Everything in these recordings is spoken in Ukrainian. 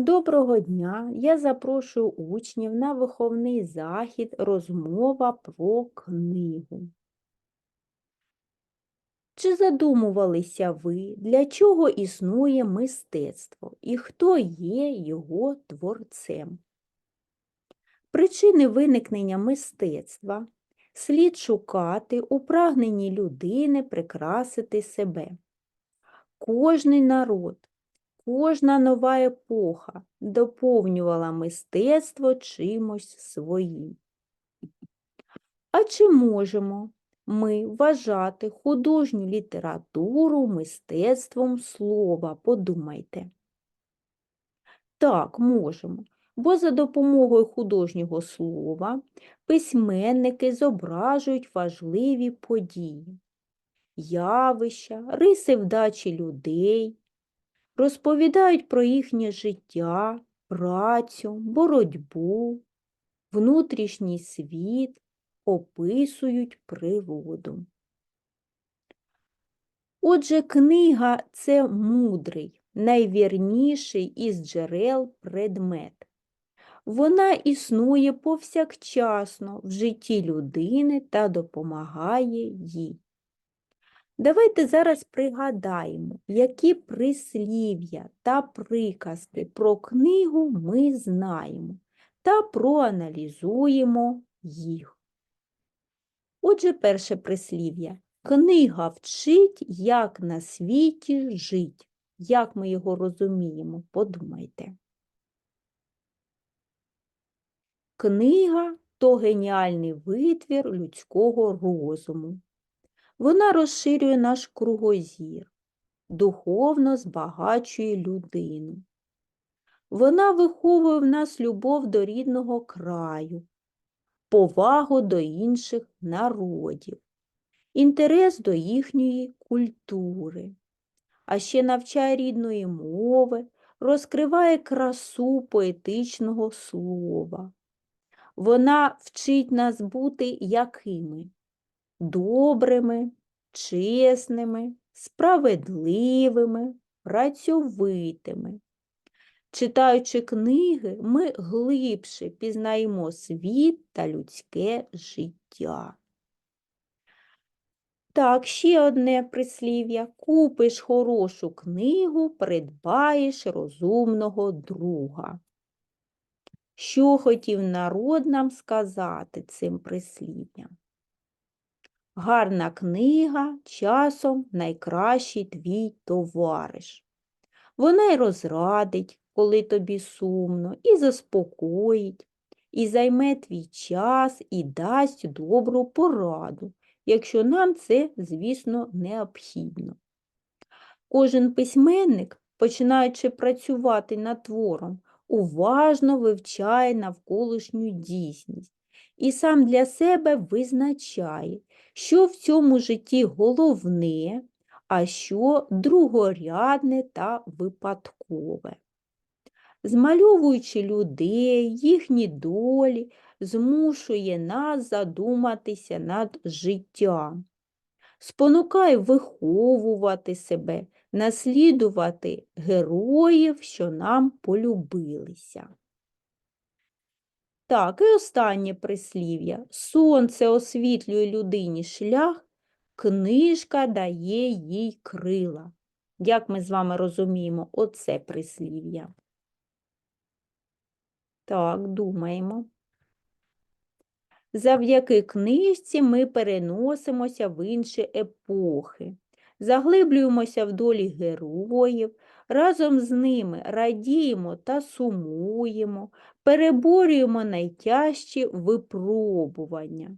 Доброго дня! Я запрошую учнів на виховний захід розмова про книгу. Чи задумувалися ви, для чого існує мистецтво і хто є його творцем? Причини виникнення мистецтва слід шукати у прагненні людини прикрасити себе. Кожний народ Кожна нова епоха доповнювала мистецтво чимось своїм. А чи можемо ми вважати художню літературу мистецтвом слова? Подумайте. Так, можемо, бо за допомогою художнього слова письменники зображують важливі події, явища, риси вдачі людей, розповідають про їхнє життя, працю, боротьбу, внутрішній світ, описують природу. Отже, книга це мудрий, найвірніший із джерел предмет. Вона існує повсякчасно в житті людини та допомагає їй. Давайте зараз пригадаємо, які прислів'я та приказки про книгу ми знаємо та проаналізуємо їх. Отже, перше прислів'я. Книга вчить, як на світі жить. Як ми його розуміємо, подумайте. Книга то геніальний витвір людського розуму. Вона розширює наш кругозір, духовно збагачує людину. Вона виховує в нас любов до рідного краю, повагу до інших народів, інтерес до їхньої культури, а ще навчає рідної мови, розкриває красу поетичного слова. Вона вчить нас бути якими? Добрими, чесними, справедливими, працьовитими. Читаючи книги, ми глибше пізнаємо світ та людське життя. Так, ще одне прислів'я. Купиш хорошу книгу, придбаєш розумного друга. Що хотів народ нам сказати цим прислів'ям? Гарна книга часом найкращий твій товариш. Вона й розрадить, коли тобі сумно, і заспокоїть, і займе твій час, і дасть добру пораду, якщо нам це, звісно, необхідно. Кожен письменник, починаючи працювати над твором, уважно вивчає навколишню дійсність і сам для себе визначає, що в цьому житті головне, а що другорядне та випадкове. Змальовуючи людей, їхні долі, змушує нас задуматися над життям, спонукає виховувати себе, наслідувати героїв, що нам полюбилися. Так, і останнє прислів'я. Сонце освітлює людині шлях, книжка дає їй крила. Як ми з вами розуміємо, оце прислів'я. Так, думаємо. Завдяки книжці ми переносимося в інші епохи, заглиблюємося в долі героїв, разом з ними радіємо та сумуємо, переборюємо найтяжчі випробування.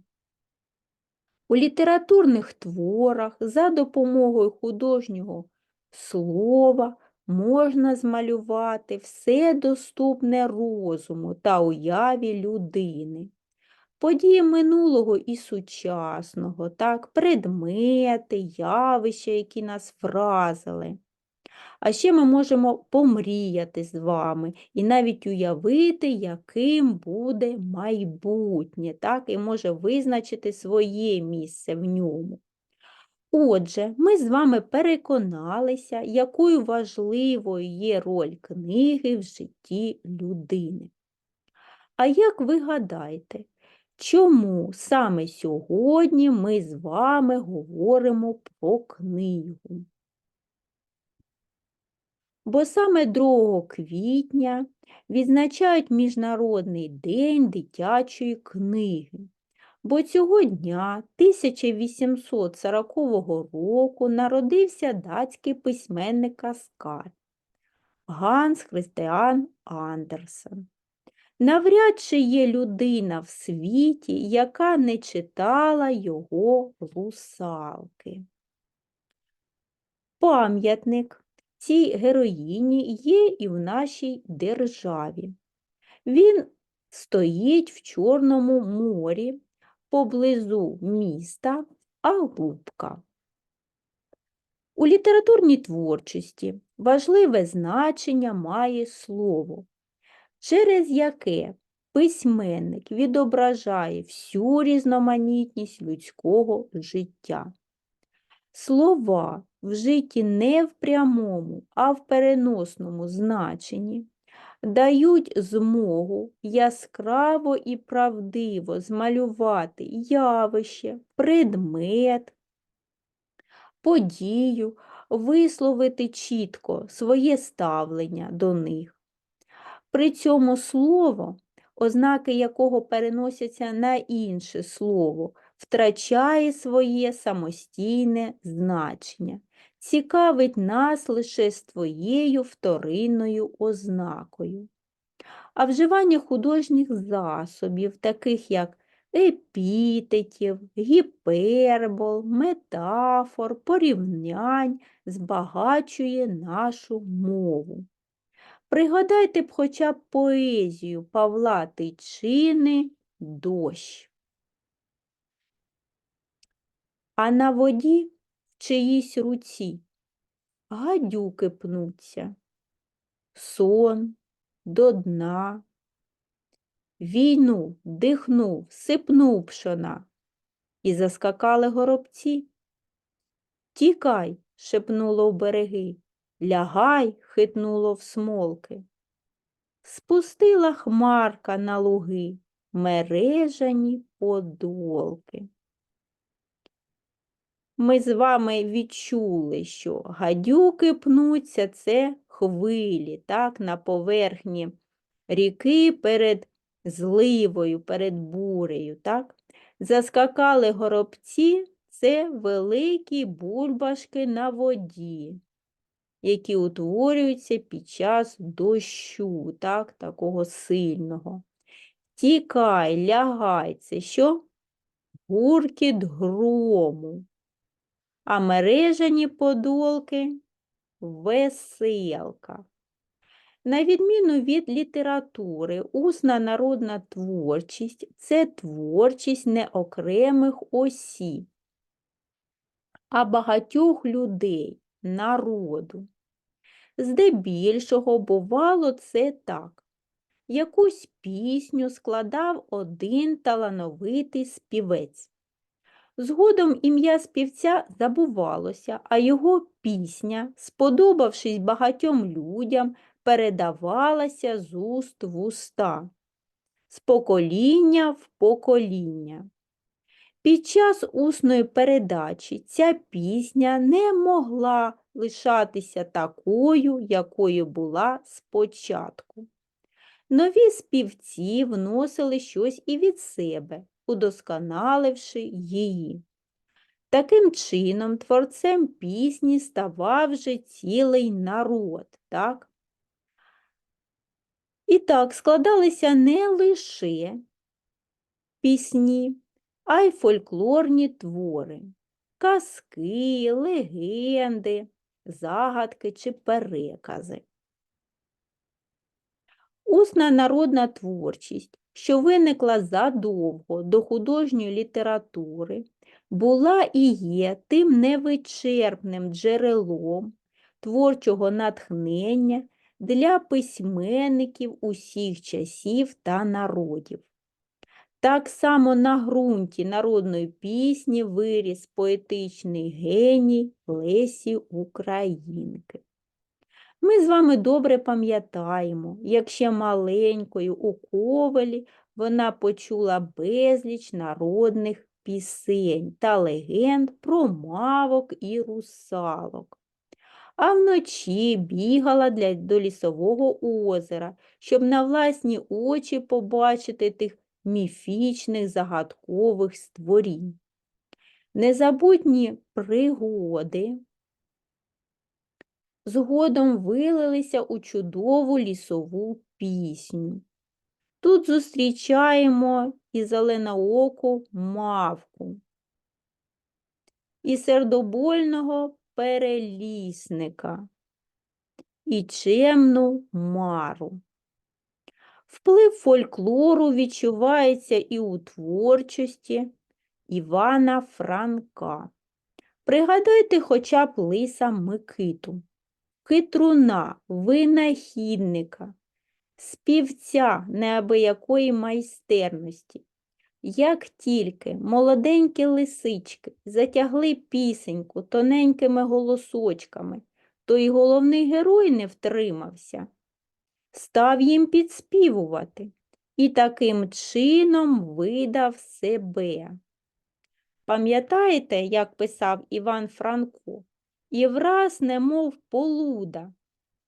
У літературних творах за допомогою художнього слова можна змалювати все доступне розуму та уяві людини. Події минулого і сучасного, так, предмети, явища, які нас вразили. А ще ми можемо помріяти з вами і навіть уявити, яким буде майбутнє, так, і може визначити своє місце в ньому. Отже, ми з вами переконалися, якою важливою є роль книги в житті людини. А як ви гадаєте, чому саме сьогодні ми з вами говоримо про книгу? Бо саме 2 квітня відзначають Міжнародний день дитячої книги. Бо цього дня 1840 року народився датський письменник Каскар Ганс Христиан Андерсен. Навряд чи є людина в світі, яка не читала його русалки. Пам'ятник цій героїні є і в нашій державі. Він стоїть в Чорному морі поблизу міста Алубка. У літературній творчості важливе значення має слово, через яке письменник відображає всю різноманітність людського життя. Слова вжиті не в прямому, а в переносному значенні дають змогу яскраво і правдиво змалювати явище, предмет, подію, висловити чітко своє ставлення до них. При цьому слово, ознаки якого переносяться на інше слово, втрачає своє самостійне значення, цікавить нас лише своєю вторинною ознакою. А вживання художніх засобів, таких як епітетів, гіпербол, метафор, порівнянь, збагачує нашу мову. Пригадайте б хоча б поезію Павла Тичини «Дощ». А на воді в чиїсь руці гадюки пнуться, сон до дна. Війну дихнув, сипнув пшона, і заскакали горобці. Тікай, шепнуло в береги, лягай, хитнуло в смолки. Спустила хмарка на луги мережані подолки. Ми з вами відчули, що гадюки пнуться це хвилі, так, на поверхні ріки перед зливою, перед бурею. так. Заскакали горобці це великі бульбашки на воді, які утворюються під час дощу, так, такого сильного. Тікай, лягай, це що? Гуркіт грому а мережані подолки веселка. На відміну від літератури, усна народна творчість це творчість не окремих осіб, а багатьох людей, народу. Здебільшого бувало це так. Якусь пісню складав один талановитий співець. Згодом ім'я співця забувалося, а його пісня, сподобавшись багатьом людям, передавалася з уст в уста, з покоління в покоління. Під час усної передачі ця пісня не могла лишатися такою, якою була спочатку. Нові співці вносили щось і від себе, удосконаливши її. Таким чином, творцем пісні ставав вже цілий народ. так? І так складалися не лише пісні, а й фольклорні твори, казки, легенди, загадки чи перекази. Усна народна творчість що виникла задовго до художньої літератури, була і є тим невичерпним джерелом творчого натхнення для письменників усіх часів та народів. Так само на ґрунті народної пісні виріс поетичний геній Лесі Українки. Ми з вами добре пам'ятаємо, як ще маленькою у Ковелі вона почула безліч народних пісень та легенд про мавок і русалок. А вночі бігала для, до лісового озера, щоб на власні очі побачити тих міфічних загадкових створінь. Незабутні пригоди згодом вилилися у чудову лісову пісню. Тут зустрічаємо і зеленооку мавку, і сердобольного перелісника, і чемну мару. Вплив фольклору відчувається і у творчості Івана Франка. Пригадайте хоча б лиса Микиту, хитруна, винахідника, співця неабиякої майстерності. Як тільки молоденькі лисички затягли пісеньку тоненькими голосочками, то й головний герой не втримався, став їм підспівувати і таким чином видав себе. Пам'ятаєте, як писав Іван Франко? І враз, немов полуда,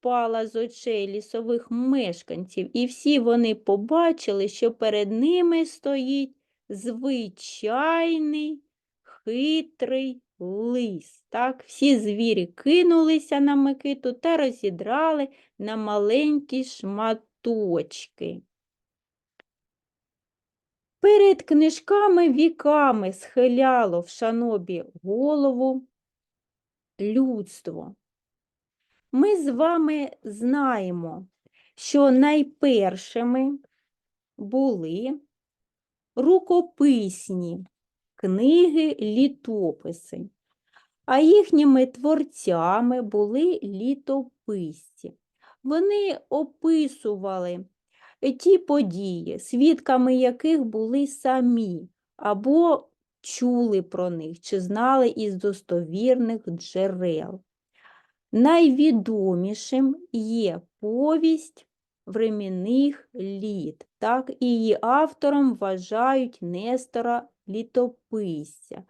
пала з очей лісових мешканців, і всі вони побачили, що перед ними стоїть звичайний хитрий лис. Так? Всі звірі кинулися на Микиту та розідрали на маленькі шматочки. Перед книжками віками схиляло в шанобі голову людство. Ми з вами знаємо, що найпершими були рукописні книги літописи, а їхніми творцями були літописці. Вони описували ті події, свідками яких були самі, або чули про них, чи знали із достовірних джерел. Найвідомішим є повість времінних літ, так, і її автором вважають Нестора Літописця.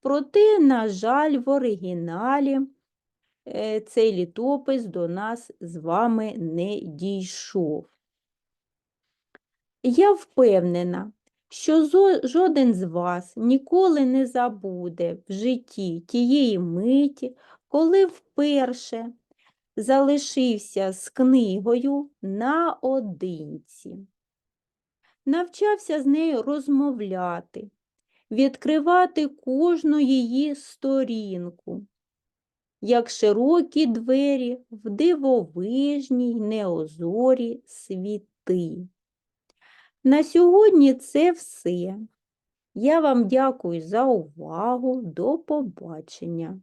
Проте, на жаль, в оригіналі е, цей літопис до нас з вами не дійшов. Я впевнена, що жоден з вас ніколи не забуде в житті тієї миті, коли вперше залишився з книгою наодинці. Навчався з нею розмовляти, відкривати кожну її сторінку, як широкі двері в дивовижній неозорі світи. На сьогодні це все. Я вам дякую за увагу. До побачення.